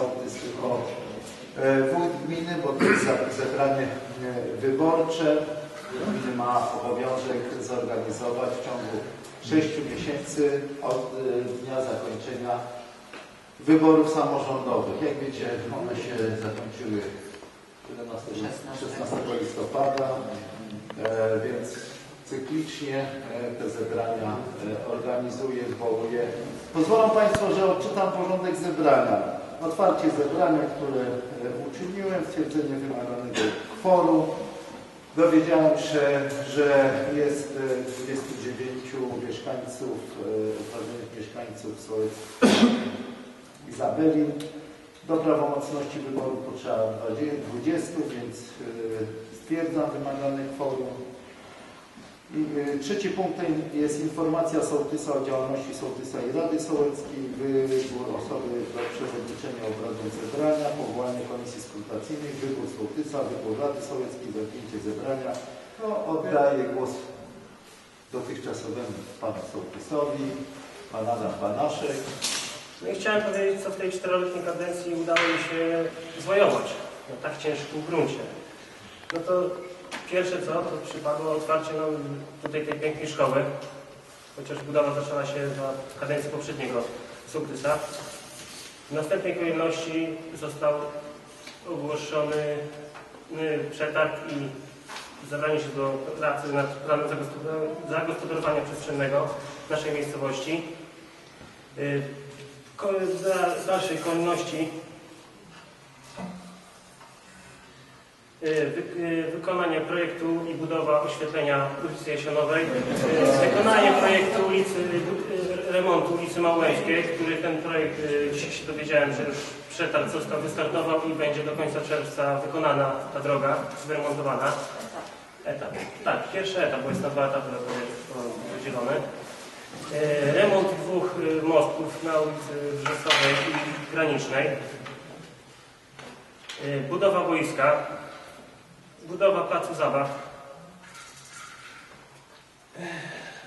sołtys, tylko e, wójt gminy, bo to jest zebranie e, wyborcze. Gminy ma obowiązek zorganizować w ciągu 6 miesięcy od e, dnia zakończenia wyborów samorządowych. Jak wiecie, one się zakończyły 11, 16 listopada, więc cyklicznie te zebrania organizuję, zwołuję. Pozwolą Państwo, że odczytam porządek zebrania. Otwarcie zebrania, które e, uczyniłem, stwierdzenie wymaganego kworum. Dowiedziałem się, że jest e, 29 mieszkańców, e, uprawnionych mieszkańców Sołectwa Izabeli. Do prawomocności wyboru potrzeba 20, więc e, stwierdzam wymagane kworum. E, Trzeci punkt jest informacja sołtysa o działalności sołtysa i Rady Sołeckiej, wybór osoby do przewodniczenia obradom zebrania, powołanie komisji skrutacyjnej, wybór sołtysa, wybór Rady Sołeckiej, zamknięcie zebrania. No, oddaję głos dotychczasowemu panu sołtysowi, pan Adam Banaszek. No i chciałem powiedzieć, co w tej czteroletniej kadencji udało mi się zwojować na tak ciężkim gruncie. No to pierwsze co, to przypadło otwarcie nam tutaj tej pięknej szkoły, chociaż budowa zaczęła się za kadencji poprzedniego sołtysa. W następnej kolejności został ogłoszony y, przetarg i zabranie się do pracy nad planem zagospodar- zagospodarowania przestrzennego naszej miejscowości. Y, W dalszej kolejności wykonanie projektu i budowa oświetlenia ulicy Jesionowej, y, wykonanie projektu ulicy, y, remontu ulicy Małęskiej, który ten projekt y, dzisiaj się dowiedziałem, że już przetarg został wystartował i będzie do końca czerwca wykonana ta droga, wyremontowana. Etap. Tak, pierwszy etap, bo jest na dwa etapy podzielony. Remont dwóch mostów na ulicy Wrzesowej i Granicznej. Budowa boiska. Budowa placu zabaw.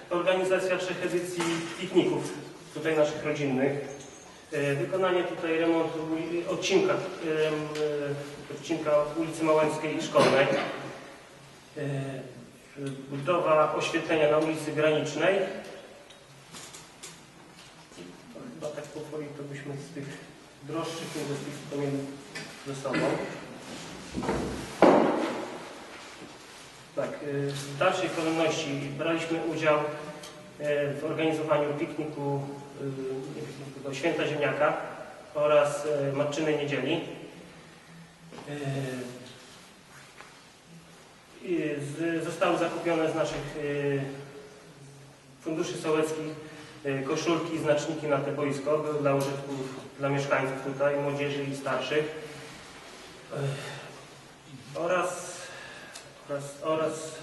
Organizacja trzech edycji pikników, tutaj naszych rodzinnych. E, Wykonanie tutaj remontu odcinka, e, odcinka ulicy Małęckiej i Szkolnej. E, Budowa oświetlenia na ulicy Granicznej. Chyba tak powoli to byśmy z tych droższych inwestycji to mieli ze sobą. Tak, y, w dalszej kolejności braliśmy udział y, w organizowaniu pikniku, y, pikniku, Święta Ziemniaka oraz Matczynej Niedzieli. Zostały zakupione z naszych funduszy sołeckich koszulki znaczniki na te boisko. Były dla użytku dla mieszkańców tutaj, młodzieży i starszych. Oraz, oraz, oraz.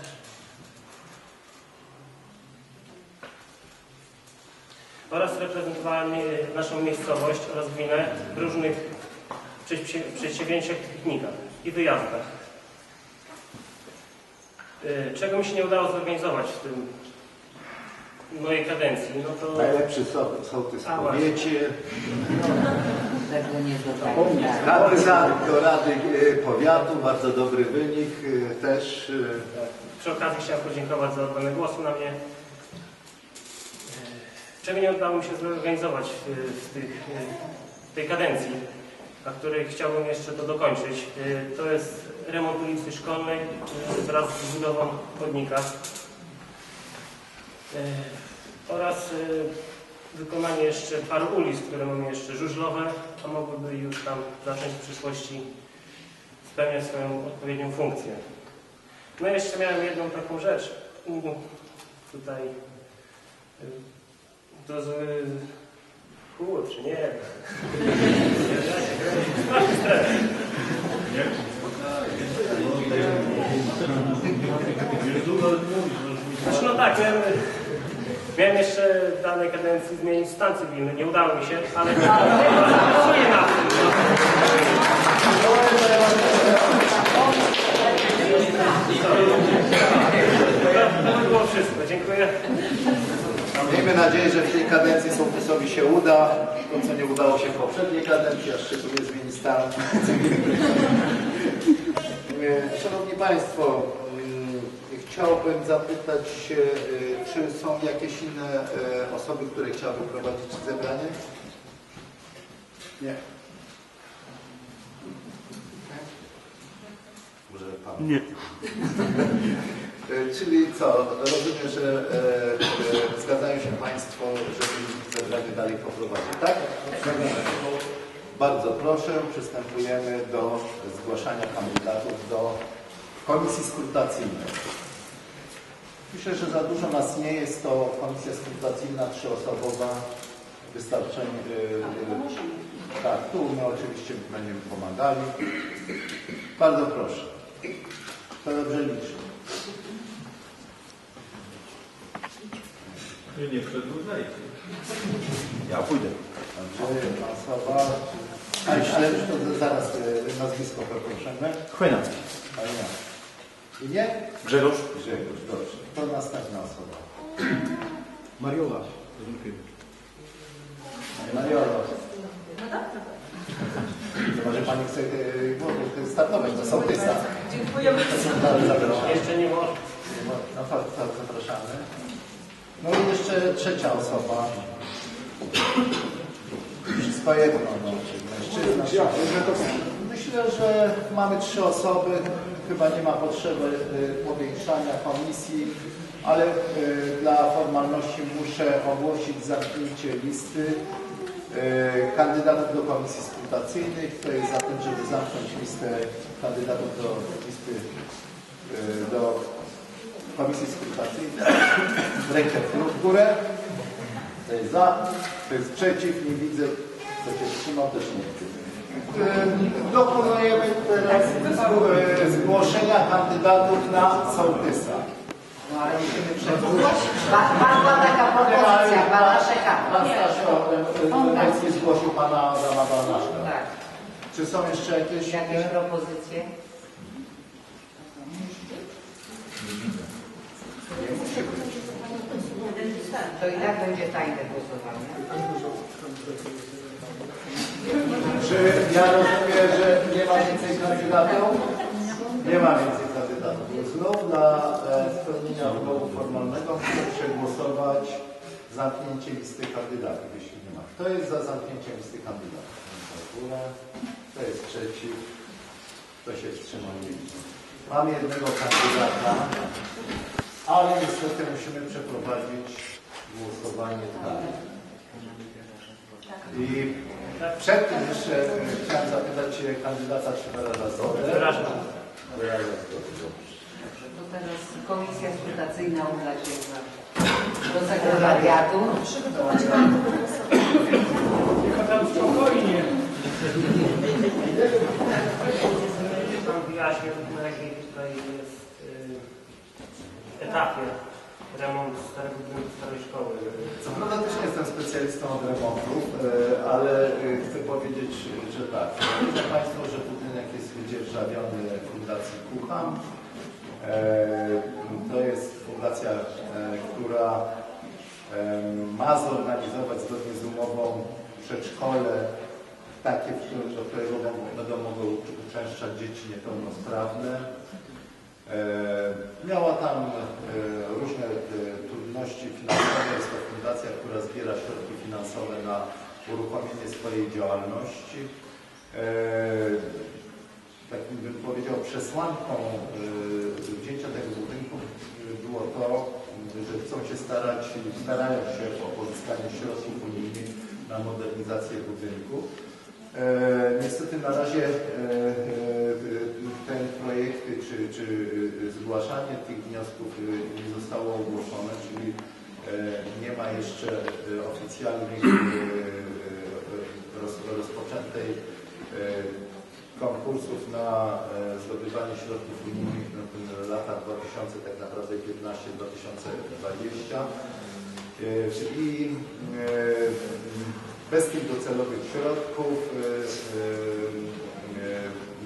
Oraz reprezentowałem y, naszą miejscowość oraz gminę w różnych przedsięwzięciach i piknikach i wyjazdach. Y, Czego mi się nie udało zorganizować w tym mojej kadencji, no to Najlepszy so- sołtys w powiecie, Tego nie dodaję. kandydat do Rady e, Powiatu, bardzo dobry wynik e, też. e, przy okazji chciałem podziękować za oddane głosy na mnie. Czego nie udało mi się zorganizować w, tych, w tej kadencji, a której chciałbym jeszcze to dokończyć, to jest remont ulicy Szkolnej wraz z budową chodnika oraz wykonanie jeszcze paru ulic, które mamy jeszcze żużlowe, a mogłyby już tam zacząć w przyszłości spełniać swoją odpowiednią funkcję. No i jeszcze miałem jedną taką rzecz. Tutaj. y, To z. Kurczę, nie. Straszny stres. Znaczy, no tak, miałem jeszcze w danej kadencji zmienić stan cywilny. Nie udało mi się, ale pracuję na tym. To by było wszystko. Dziękuję. Miejmy nadzieję, że w tej kadencji sołtysowi się uda. To, co nie udało się w poprzedniej kadencji, a szczególnie zmieni stan Szanowni Państwo, chciałbym zapytać się, e, czy są jakieś inne e, osoby, które chciałyby prowadzić zebranie? Nie. Może Pan? Nie. E, Czyli co, rozumiem, że e, zgadzają się Państwo, żeby zebranie dalej poprowadzić, tak? Bardzo proszę, przystępujemy do zgłaszania kandydatów do komisji skrutacyjnej. Myślę, że za dużo nas nie jest, to komisja skrutacyjna trzyosobowa, wystarczenie. e, Tak, tu my oczywiście będziemy pomagali. Bardzo proszę. To dobrze liczy. Nie przedłużajcie. Ja pójdę. Andrzej, osoba. Ale, ale to zaraz e, nazwisko poprosimy. Chłynacki. Fajnie. I nie? Grzegorz. Grzegorz, dobrze. To następna osoba. Mariola. Mariolo. Chyba, że Pani chce e, startować do sołtysa. Dziękujemy. Jeszcze nie można. No tak, tak, zapraszamy. No i jeszcze trzecia osoba. Wszystko jedno, no, czy mężczyzna. czy- Myślę, że mamy trzy osoby. Chyba nie ma potrzeby y, powiększania komisji, ale y, dla formalności muszę ogłosić zamknięcie listy y, kandydatów do komisji skrutacyjnej. Kto jest za tym, żeby zamknąć listę kandydatów do listy do komisji skrutacyjnej? Rękę w górę. Kto jest za? Kto jest przeciw? Nie widzę. Kto się wstrzymał? Też nie widzę. Y, Dokonujemy teraz y, zgłoszenia kandydatów na sołtysa. No ale musimy. Ba- Padła taka propozycja, Balaszeka. Pan Stasio Lęcki zgłosił pana Adama Barnaszka. Tak. Czy są jeszcze jakieś? Jakieś propozycje? To i tak będzie tajne głosowanie. Czy ja rozumiem, że nie ma więcej kandydatów? Nie ma więcej kandydatów. Znów dla e, spełnienia wymogu formalnego muszę przegłosować zamknięcie listy kandydatów, jeśli nie ma. Kto jest za zamknięciem listy kandydatów? Kto jest przeciw? Kto się wstrzymał? Nie. Mam jednego kandydata, ale niestety musimy przeprowadzić głosowanie dalej. I przed tym jeszcze e, chciałem zapytać kandydata, czy wyraża zgodę. Wyrażam. Wyraża zgodę, dobrze. To teraz komisja skrutacyjna uda się za- do sekretariatu. Przygotować Pan do głosowania. Pan wyjaśnił, na jakiej tutaj jest y, etapie remont starego budynku starej szkoły. Co prawda też nie jestem specjalistą od remontów, e, ale e, chcę powiedzieć, że tak. Wiedzą Państwo, że budynek jest wydzierżawiony Fundacji Kucham. E, To jest fundacja, e, która e, ma zorganizować zgodnie z umową przedszkole takie, do którego będą- mogły uczęszczać dzieci niepełnosprawne. Miała tam różne trudności finansowe. Jest to fundacja, która zbiera środki finansowe na uruchomienie swojej działalności. Takim bym powiedział przesłanką e, wzięcia tego budynku e, było to, że chcą się starać, starają się o pozyskanie środków unijnych na modernizację budynku. E, Niestety na razie e, e, ten projekt czy, czy zgłaszanie tych wniosków nie zostało ogłoszone, czyli nie ma jeszcze oficjalnych roz, rozpoczętej konkursów na e, zdobywanie środków unijnych na lata 2000, tak naprawdę 15-2020. E, Czyli e, bez tych docelowych środków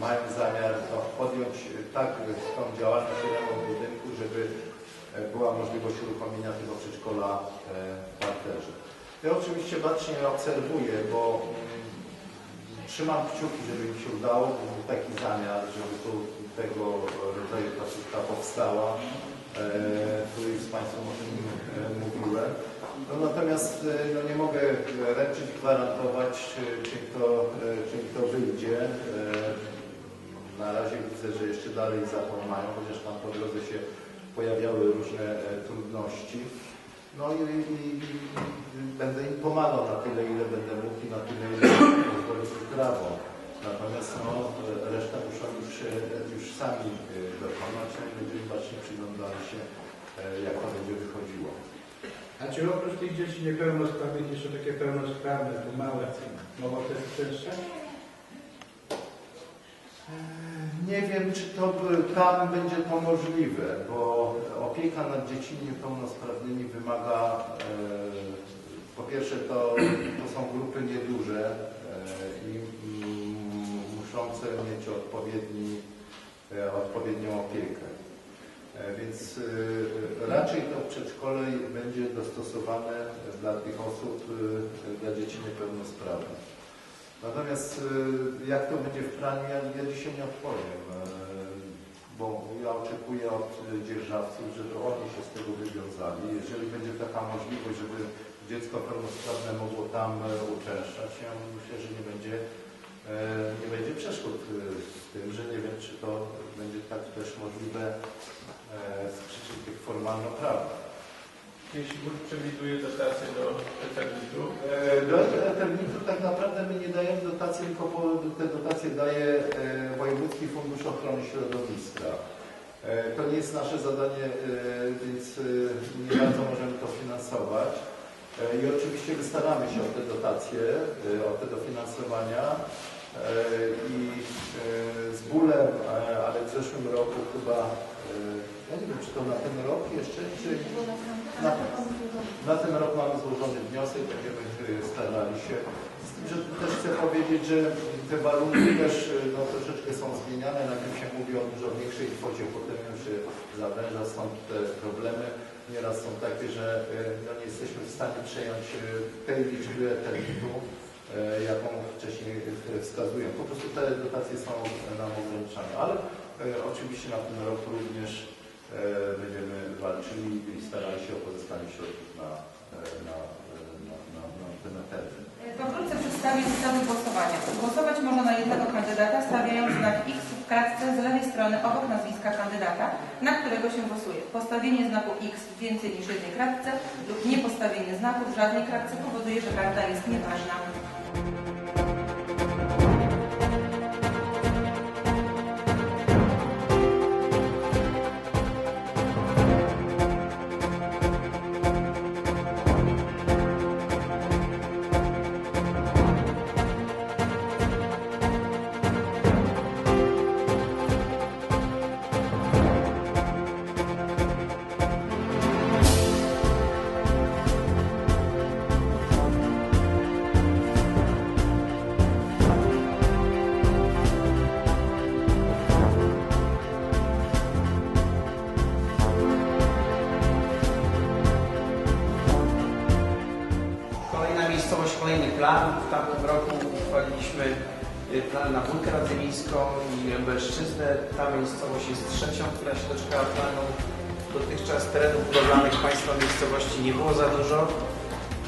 mają zamiar podjąć tak tą działalność remont budynku, żeby była możliwość uruchomienia tego przedszkola w parterze. Ja oczywiście bacznie obserwuję, bo trzymam kciuki, żeby mi się udało, bo był taki zamiar, żeby tu tego rodzaju placówka powstała, e, który z Państwem o tym e, mówiłem. No natomiast e, no nie mogę ręczyć gwarantować, czy to, czy to wyjdzie. Na razie widzę, że jeszcze dalej zapomnają, chociaż tam po drodze się pojawiały różne trudności. No i, i, i będę im pomagał na tyle, ile będę mógł i na tyle, ile pozwoli mi prawo. Natomiast no, resztę muszą już, e, już sami e, dokonać, no i będziemy bacznie przyglądali się, e, jak to będzie wychodziło. A czy oprócz tych dzieci niepełnosprawnych jeszcze takie pełnosprawne, tu małe, mogą też uczęszczać? Nie wiem, czy to tam będzie to możliwe, bo opieka nad dziećmi niepełnosprawnymi wymaga, e, po pierwsze to, to są grupy nieduże e, i muszące mieć odpowiedni, e, odpowiednią opiekę. Więc raczej to przedszkole będzie dostosowane dla tych osób, dla dzieci niepełnosprawnych. Natomiast jak to będzie w planie, ja, dzisiaj nie odpowiem, bo ja oczekuję od y, dzierżawców, żeby oni się z tego wywiązali. Jeżeli będzie taka możliwość, żeby dziecko pełnosprawne mogło tam y, uczęszczać, ja myślę, że nie będzie, y, nie będzie przeszkód z tym, że nie wiem, czy to będzie tak też możliwe z przyczyn tych formalno-prawnych. Jeśli Bóg przewiduje dotację do eternitu, E, Do Eternitu tak naprawdę my nie dajemy dotacji, tylko te dotacje daje e, Wojewódzki Fundusz Ochrony Środowiska. E, To nie jest nasze zadanie, e, więc e, nie bardzo możemy to finansować. I oczywiście wystaramy się o te dotacje, o te dofinansowania. I z bólem, ale w zeszłym roku chyba, ja nie wiem czy to na ten rok jeszcze, czy na, na ten rok mamy złożony wniosek, będziemy y, starali się. Tym, że też chcę powiedzieć, że te warunki też y, no, troszeczkę są zmieniane. Najpierw się mówi o dużo większej kwocie, potem już się zawęża, stąd te problemy. Nieraz są takie, że y, no, nie jesteśmy w stanie przejąć y, tej liczby eternitu, y, jaką wcześniej wskazują. Po prostu te dotacje są nam ograniczane, ale oczywiście na ten rok również e, będziemy walczyli i starali się o pozyskanie środków na, e, na, e, na, na, na ten termin. Przedstawię zasady głosowania. Głosować można na jednego kandydata, stawiając znak X w kartce z lewej strony obok nazwiska kandydata, na którego się głosuje. Postawienie znaku X w więcej niż jednej kartce lub niepostawienie znaku w żadnej kartce powoduje, że karta jest nieważna. Miejscowość, kolejny plan. W tamtym roku uchwaliliśmy y, plan na Wólkę Radzymińską i Lębeszczyznę. Ta miejscowość jest trzecią, która się doczekała planu. Dotychczas terenów budowlanych państwa miejscowości nie było za dużo.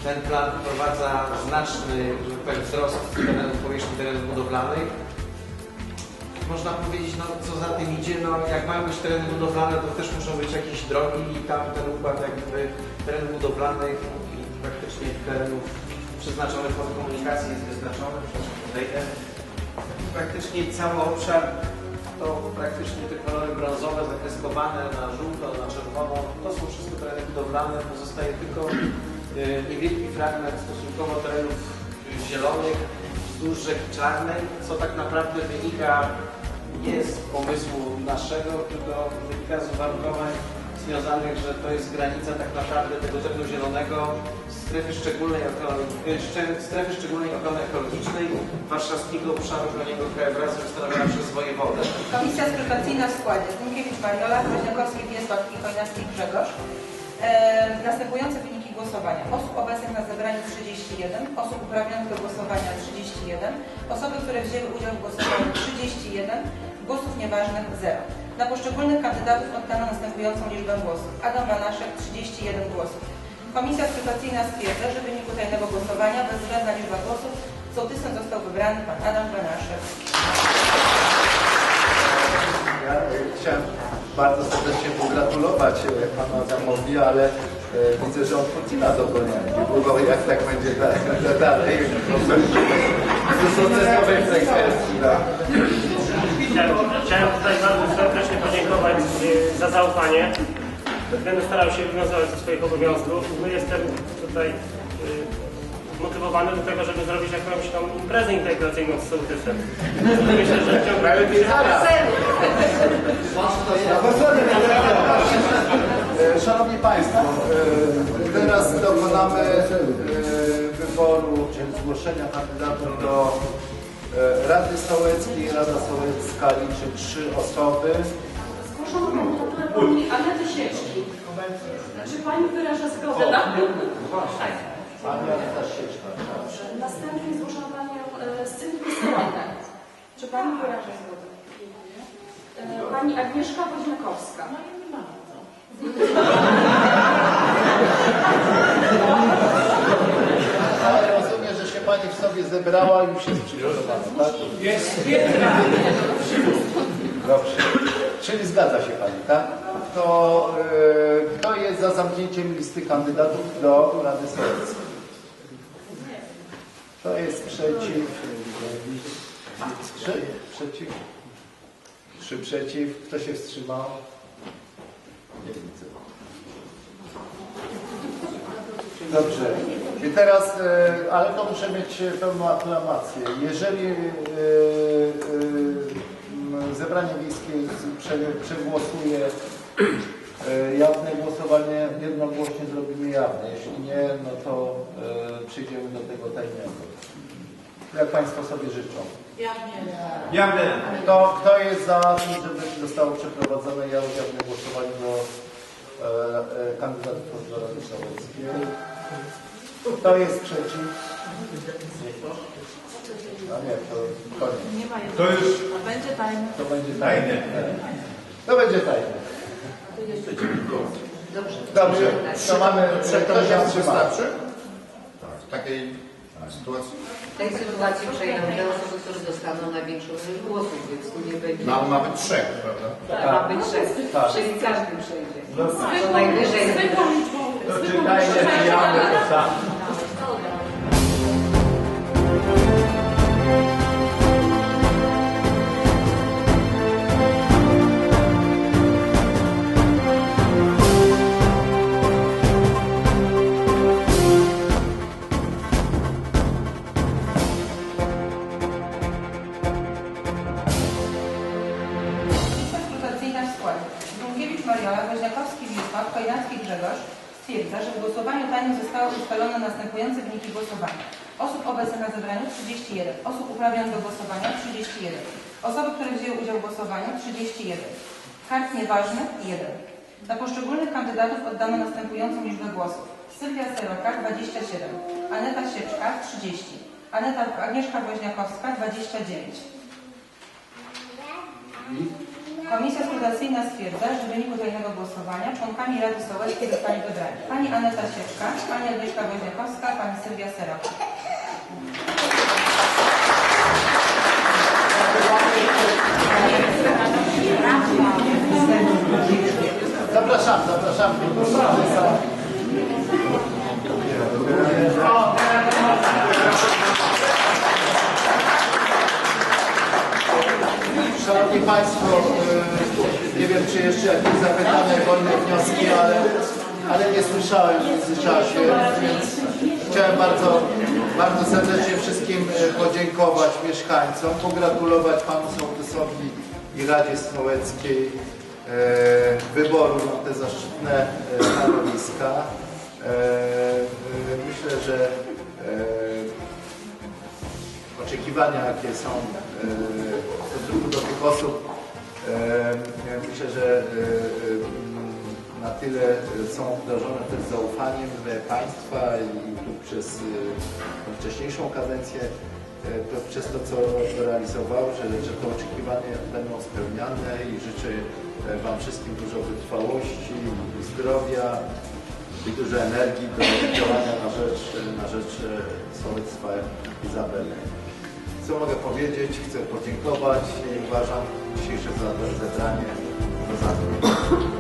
Ten plan wprowadza znaczny tak wzrost terenów, powierzchni terenów budowlanych. Można powiedzieć, no co za tym idzie, no jak mają być tereny budowlane, to też muszą być jakieś drogi i tam ten układ jakby terenów budowlanych i praktycznie terenów przeznaczonych pod komunikację jest wyznaczony, przepraszam, podejdę. Praktycznie cały obszar to praktycznie te kolory brązowe zakreskowane na żółto, na czerwono, to są wszystko tereny budowlane, pozostaje tylko e, niewielki fragment stosunkowo terenów zielonych wzdłuż rzeki Czarnej, co tak naprawdę wynika nie z pomysłu naszego, tylko wynika z uwarunkowań związanych, że to jest granica tak naprawdę tego terenu zielonego strefy szczególnej, szcze- strefy szczególnej ochrony ekologicznej Warszawskiego Obszaru Chroniego Krajobrazu ustanowiona przez wojewodę. Komisja skrutacyjna w składzie Zunkiewicz Mariola, Woźniakowski Wiesław i Chojnacki Grzegorz. E, następujące wyniki głosowania. Osób obecnych na zebraniu 31, osób uprawnionych do głosowania 31, osoby, które wzięły udział w głosowaniu 31, głosów nieważnych 0. Na poszczególnych kandydatów oddano następującą liczbę głosów. Adam Banaszek 31 głosów. Komisja skrutacyjna stwierdza, że w wyniku tajnego głosowania bezwzględna liczba głosów sołtysem został wybrany pan Adam Banaszek. Ja e, chciałem bardzo serdecznie pogratulować e, panu Adamowi, ale e, widzę, że on Putina dogonia. Niedługo jak tak będzie da- dalej. Tak? Chciałem tutaj bardzo serdecznie podziękować y, za zaufanie. Będę starał się wywiązywać ze swoich obowiązków. No, jestem tutaj y, motywowany do tego, żeby zrobić jakąś tą imprezę integracyjną z sołtysem. Myślę, że w ciągu... E, Szanowni Państwo, e, teraz dokonamy wyboru, czyli zgłoszenia kandydatów do Rady Sołeckiej. Rada Sołecka liczy trzy osoby. Zgłoszono kandydaturę pani Anety Sieczki. Czy pani wyraża zgodę na... Tak. Pani Aneta Sieczka. Dobrze. Następnie zgłoszono panią e, Sylwię. Czy pani wyraża zgodę? E, Pani Agnieszka Woźniakowska. Ale rozumiem, że się Pani w sobie zebrała i już jest przygotowana, tak? Jest Dobrze. Czyli zgadza się Pani, tak? To kto jest za zamknięciem listy kandydatów do Rady Sołeckiej? Kto jest przeciw? Trzy przeciw? Trzy przeciw. Kto się wstrzymał? Nie widzę. Dobrze. I teraz, e, ale to muszę mieć pełną aklamację. Jeżeli e, m, zebranie wiejskie prze- przegłosuje e, jawne głosowanie, jednogłośnie zrobimy jawne. Jeśli nie, no to e, przejdziemy do tego tajnego. Jak Państwo sobie życzą. Jawne. Kto, kto jest za tym, żeby zostało przeprowadzone jawne głosowanie do e, e, kandydatów do Rady Sołeckiej? Kto jest przeciw? No nie, to koniec. To już Będzie tajne. To będzie Tajne. To będzie tajne. Dobrze. Dobrze, to mamy... Kto się wstrzymał? W takiej sytuacji? W tej sytuacji przejdą te osoby, które dostaną największą ilość głosów, więc tu nie będzie... Ma, ma być trzech, prawda? Ma być trzech, Tak. czyli każdy przejdzie. Zwykłą, najwyżej. zwykłą liczbą. liczbą pijamy to samo. Zostały ustalone następujące wyniki głosowania. Osób obecnych na zebraniu 31, osób uprawnionych do głosowania 31, osoby, które wzięły udział w głosowaniu 31, kart nieważnych 1. Na poszczególnych kandydatów oddano następującą liczbę głosów. Sylwia Seroka 27, Aneta Sieczka 30, Aneta, Agnieszka Woźniakowska 29. Komisja skrutacyjna stwierdza, że w wyniku tajnego głosowania członkami Rady Sołeckiej zostali wybrani pani Aneta Sieczka, pani Agnieszka Woźniakowska, pani Sylwia Seroka. Zapraszam, zapraszam. Szanowni Państwo, e, nie wiem czy jeszcze jakieś zapytane, wolne wnioski, ale, ale nie słyszałem w międzyczasie, więc chciałem bardzo, bardzo serdecznie wszystkim e, podziękować mieszkańcom, pogratulować Panu Sołtysowi i Radzie Sołeckiej wyboru na te zaszczytne e, stanowiska. E, e, Myślę, że e, oczekiwania, jakie są e, w stosunku do tych osób, e, myślę, że e, na tyle są obdarzone też zaufaniem państwa i tu przez wcześniejszą kadencję, to przez to, co realizował, że, że te oczekiwania będą spełniane i życzę Wam wszystkim dużo wytrwałości, zdrowia i dużo energii do działania na rzecz, na rzecz sołectwa Izabeli. Co mogę powiedzieć? Chcę podziękować i uważam dzisiejsze zebranie za zamknięte.